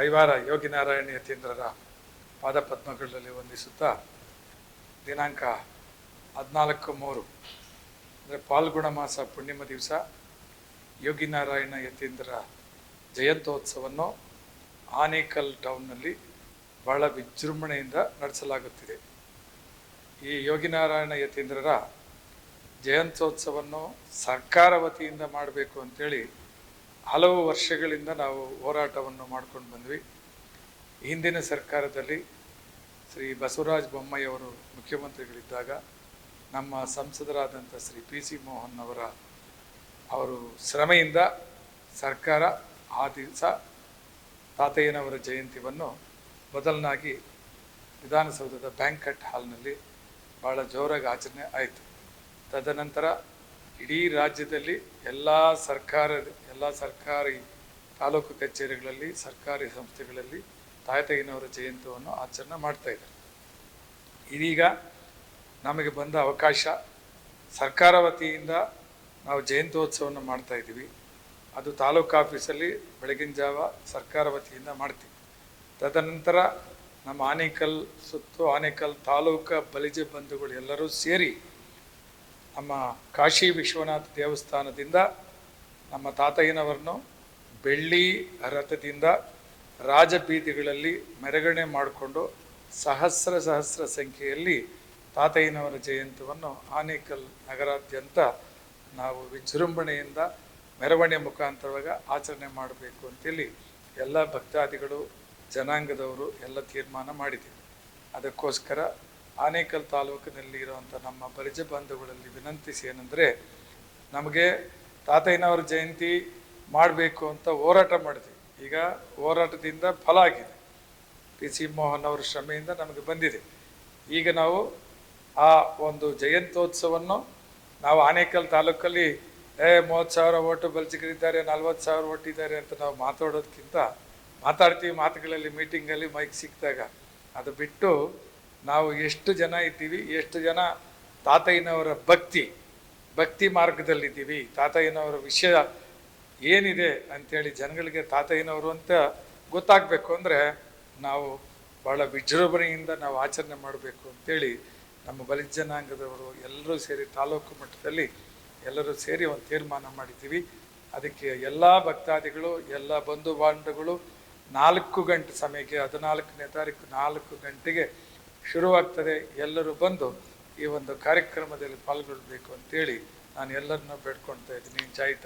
ಕೈವಾರ ಯೋಗಿನಾರಾಯಣ ಯತೀಂದ್ರರ ಪಾದಪದ್ಮಗಳಲ್ಲಿ ವಂದಿಸುತ್ತಾ ದಿನಾಂಕ ಹದಿನಾಲ್ಕು ಮೂರು, ಅಂದರೆ ಪಾಲ್ಗುಣ ಮಾಸ ಪುಣ್ಯಮ ದಿವಸ ಯೋಗಿನಾರಾಯಣ ಯತೀಂದ್ರ ಜಯಂತ್ಯೋತ್ಸವವನ್ನು ಆನೇಕಲ್ ಟೌನ್ನಲ್ಲಿ ಬಹಳ ವಿಜೃಂಭಣೆಯಿಂದ ನಡೆಸಲಾಗುತ್ತಿದೆ. ಈ ಯೋಗಿನಾರಾಯಣ ಯತೀಂದ್ರರ ಜಯಂತ್ಯೋತ್ಸವವನ್ನು ಸರ್ಕಾರ ವತಿಯಿಂದ ಮಾಡಬೇಕು ಅಂತೇಳಿ ಹಲವು ವರ್ಷಗಳಿಂದ ನಾವು ಹೋರಾಟವನ್ನು ಮಾಡ್ಕೊಂಡು ಬಂದ್ವಿ. ಹಿಂದಿನ ಸರ್ಕಾರದಲ್ಲಿ ಶ್ರೀ ಬಸವರಾಜ ಬೊಮ್ಮಯ್ಯವರು ಮುಖ್ಯಮಂತ್ರಿಗಳಿದ್ದಾಗ ನಮ್ಮ ಸಂಸದರಾದಂಥ ಶ್ರೀ ಪಿ ಸಿ ಮೋಹನ್ ಅವರ, ಅವರು ಶ್ರಮೆಯಿಂದ ಸರ್ಕಾರ, ಆ ದಿವಸ ತಾತಯ್ಯನವರ ಜಯಂತಿಯನ್ನು ಬದಲನಾಗಿ ವಿಧಾನಸೌಧದ ಬ್ಯಾಂಕಟ್ ಹಾಲ್ನಲ್ಲಿ ಭಾಳ ಜೋರಾಗಿ ಆಚರಣೆ ಆಯಿತು. ತದನಂತರ ಇಡೀ ರಾಜ್ಯದಲ್ಲಿ ಎಲ್ಲ ಸರ್ಕಾರ, ಎಲ್ಲ ಸರ್ಕಾರಿ ತಾಲೂಕು ಕಚೇರಿಗಳಲ್ಲಿ, ಸರ್ಕಾರಿ ಸಂಸ್ಥೆಗಳಲ್ಲಿ ತಾಯತಗಿನವರ ಜಯಂತಿಯನ್ನು ಆಚರಣೆ ಮಾಡ್ತಾ ಇದ್ದಾರೆ. ಇದೀಗ ನಮಗೆ ಬಂದ ಅವಕಾಶ, ಸರ್ಕಾರ ವತಿಯಿಂದ ನಾವು ಜಯಂತ್ಯೋತ್ಸವವನ್ನು ಮಾಡ್ತಾ ಇದ್ದೀವಿ. ಅದು ತಾಲೂಕು ಆಫೀಸಲ್ಲಿ ಬೆಳಗಿನ ಜಾವ ಸರ್ಕಾರ ವತಿಯಿಂದ ಮಾಡ್ತೀವಿ. ತದನಂತರ ನಮ್ಮ ಆನೇಕಲ್ ಸುತ್ತು, ಆನೇಕಲ್ ತಾಲೂಕು ಬಲಿಜ ಬಂಧುಗಳು ಎಲ್ಲರೂ ಸೇರಿ ನಮ್ಮ ಕಾಶಿ ವಿಶ್ವನಾಥ ದೇವಸ್ಥಾನದಿಂದ ನಮ್ಮ ತಾತಯ್ಯನವರನ್ನು ಬೆಳ್ಳಿ ರಥದಿಂದ ರಾಜಬೀದಿಗಳಲ್ಲಿ ಮೆರಗಣೆ ಮಾಡಿಕೊಂಡು ಸಹಸ್ರ ಸಹಸ್ರ ಸಂಖ್ಯೆಯಲ್ಲಿ ತಾತಯ್ಯನವರ ಜಯಂತಿಯನ್ನು ಆನೇಕಲ್ ನಗರಾದ್ಯಂತ ನಾವು ವಿಜೃಂಭಣೆಯಿಂದ ಮೆರವಣಿಗೆ ಮುಖಾಂತರವಾಗ ಆಚರಣೆ ಮಾಡಬೇಕು ಅಂತೇಳಿ ಎಲ್ಲ ಭಕ್ತಾದಿಗಳು, ಜನಾಂಗದವರು ಎಲ್ಲ ತೀರ್ಮಾನ ಮಾಡಿದ್ದೀವಿ. ಅದಕ್ಕೋಸ್ಕರ ಆನೇಕಲ್ ತಾಲೂಕಿನಲ್ಲಿ ಇರುವಂಥ ನಮ್ಮ ಪರಿಜ ಬಂಧುಗಳಲ್ಲಿ ವಿನಂತಿಸಿ ಏನಂದರೆ, ನಮಗೆ ತಾತಯ್ಯನವರ ಜಯಂತಿ ಮಾಡಬೇಕು ಅಂತ ಹೋರಾಟ ಮಾಡಿದ್ವಿ. ಈಗ ಹೋರಾಟದಿಂದ ಫಲ ಆಗಿದೆ. ಪಿ ಸಿ ಮೋಹನ್ ಅವರ ಶ್ರಮೆಯಿಂದ ನಮಗೆ ಬಂದಿದೆ. ಈಗ ನಾವು ಆ ಒಂದು ಜಯಂತ್ಯೋತ್ಸವವನ್ನು ನಾವು ಆನೇಕಲ್ ತಾಲೂಕಲ್ಲಿ, ಏ, ಮೂವತ್ತು ಸಾವಿರ ಓಟು ಬಲ್ಚಿಗರಿದ್ದಾರೆ ನಲ್ವತ್ತು ಸಾವಿರ ಓಟ್ ಇದ್ದಾರೆ ಅಂತ ನಾವು ಮಾತಾಡೋದಕ್ಕಿಂತ ಮಾತಾಡ್ತೀವಿ ಮಾತುಗಳಲ್ಲಿ, ಮೀಟಿಂಗಲ್ಲಿ ಮೈಕ್ ಸಿಕ್ಕಿದಾಗ. ಅದು ಬಿಟ್ಟು ನಾವು ಎಷ್ಟು ಜನ ಇದ್ದೀವಿ, ಎಷ್ಟು ಜನ ತಾತಯ್ಯನವರ ಭಕ್ತಿ ಭಕ್ತಿ ಮಾರ್ಗದಲ್ಲಿದ್ದೀವಿ, ತಾತಯ್ಯನವರ ವಿಷಯ ಏನಿದೆ ಅಂಥೇಳಿ ಜನಗಳಿಗೆ ತಾತಯ್ಯನವರು ಅಂತ ಗೊತ್ತಾಗಬೇಕು ಅಂದರೆ ನಾವು ಭಾಳ ವಿಜೃಂಭಣೆಯಿಂದ ನಾವು ಆಚರಣೆ ಮಾಡಬೇಕು ಅಂತೇಳಿ ನಮ್ಮ ಬಲಿಜ ಜನಾಂಗದವರು ಎಲ್ಲರೂ ಸೇರಿ ತಾಲೂಕು ಮಟ್ಟದಲ್ಲಿ ಎಲ್ಲರೂ ಸೇರಿ ಒಂದು ತೀರ್ಮಾನ ಮಾಡಿದ್ದೀವಿ. ಅದಕ್ಕೆ ಎಲ್ಲ ಭಕ್ತಾದಿಗಳು, ಎಲ್ಲ ಬಂಧು ಬಾಂಧವಗಳು ನಾಲ್ಕು ಗಂಟೆ ಸಮಯಕ್ಕೆ, ಹದಿನಾಲ್ಕನೇ ತಾರೀಕು ನಾಲ್ಕು ಗಂಟೆಗೆ ಶುರುವಾಗ್ತದೆ. ಎಲ್ಲರೂ ಬಂದು ಈ ಒಂದು ಕಾರ್ಯಕ್ರಮದಲ್ಲಿ ಪಾಲ್ಗೊಳ್ಳಬೇಕು ಅಂತೇಳಿ ನಾನು ಎಲ್ಲರನ್ನೂ ಬೇಡ್ಕೊಳ್ತಾ ಇದ್ದೀನಿ. ಜೈ ತಾ